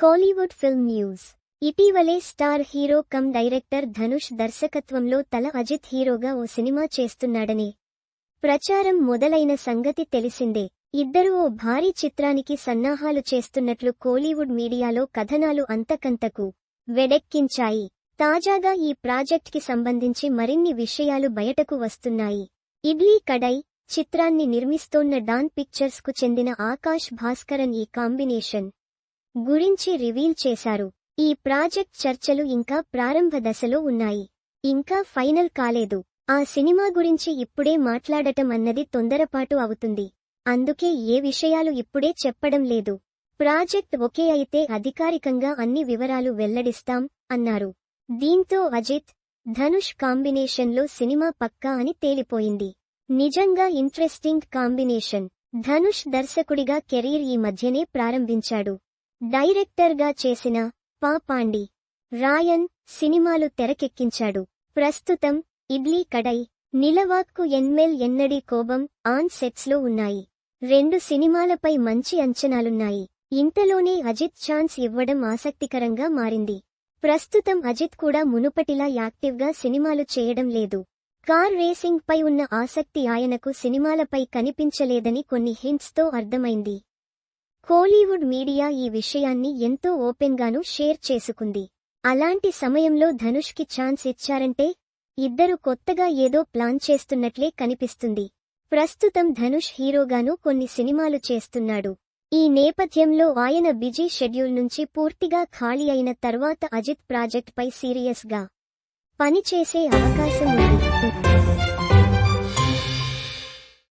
Kollywood film news ఇటీవలే star hero cum director Dhanush దర్శకత్వంలో తల అజిత్ హీరోగా ఓ సినిమా చేస్తున్నాడని ప్రచారం మొదలైన సంగతి తెలిసిందే. ఇద్దరూ ఓ భారీ చిత్రానికి సన్నాహాలు చేస్తున్నట్లు కోలీవుడ్ మీడియాలో కథనాలు అంతకంతకు వెడెక్కించాయి. తాజాగా ఈ ప్రాజెక్ట్కి సంబంధించి మరిన్ని విషయాలు బయటకు వస్తున్నాయి. ఇడ్లీ కడై చిత్రాన్ని నిర్మిస్తోన్న డాన్ పిక్చర్స్కు చెందిన ఆకాష్ భాస్కరన్ ఈ కాంబినేషన్ గురించి రివీల్ చేశారు. ఈ ప్రాజెక్ట్ చర్చలు ఇంకా ప్రారంభ దశలో ఉన్నాయి. ఇంకా ఫైనల్ కాలేదు. ఆ సినిమా గురించి ఇప్పుడే మాట్లాడటం అన్నది తొందరపాటు అవుతుంది. అందుకే ఏ విషయాలు ఇప్పుడే చెప్పడం లేదు. ప్రాజెక్ట్ ఒకే అయితే అధికారికంగా అన్ని వివరాలు వెల్లడిస్తాం అన్నారు. దీంతో అజిత్ ధనుష్ కాంబినేషన్లో సినిమా పక్కా అని తేలిపోయింది. నిజంగా ఇంట్రెస్టింగ్ కాంబినేషన్. ధనుష్ దర్శకుడిగా కెరీర్ ఈ మధ్యనే ప్రారంభించాడు. డైరెక్టర్గా చేసిన పా పాండి. రాయన్ సినిమాలు తెరకెక్కించాడు. ప్రస్తుతం ఇడ్లీ కడై నిలవాక్కు ఎన్మెల్ ఎన్నడి కోబం ఆన్ సెట్స్లో ఉన్నాయి. రెండు సినిమాలపై మంచి అంచనాలున్నాయి. ఇంతలోనే అజిత్ ఛాన్స్ ఇవ్వడం ఆసక్తికరంగా మారింది. ప్రస్తుతం అజిత్ కూడా మునుపటిలా యాక్టివ్గా సినిమాలు చేయడం లేదు. కార్ రేసింగ్ పై ఉన్న ఆసక్తి ఆయనకు సినిమాలపై కనిపించలేదని కొన్ని హింట్స్తో అర్థమైంది. కోలీవుడ్ మీడియా ఈ విషయాన్ని ఎంతో ఓపెన్గానూ షేర్ చేసుకుంది. అలాంటి సమయంలో ధనుష్కి ఛాన్స్ ఇచ్చారంటే ఇద్దరు కొత్తగా ఏదో ప్లాన్ చేస్తున్నట్లే కనిపిస్తుంది. ప్రస్తుతం ధనుష్ హీరోగానూ కొన్ని సినిమాలు చేస్తున్నాడు. ఈ నేపథ్యంలో ఆయన బిజీ షెడ్యూల్ నుంచి పూర్తిగా ఖాళీ అయిన తర్వాత అజిత్ ప్రాజెక్ట్ పై సీరియస్గా పనిచేసే అవకాశం ఉంది.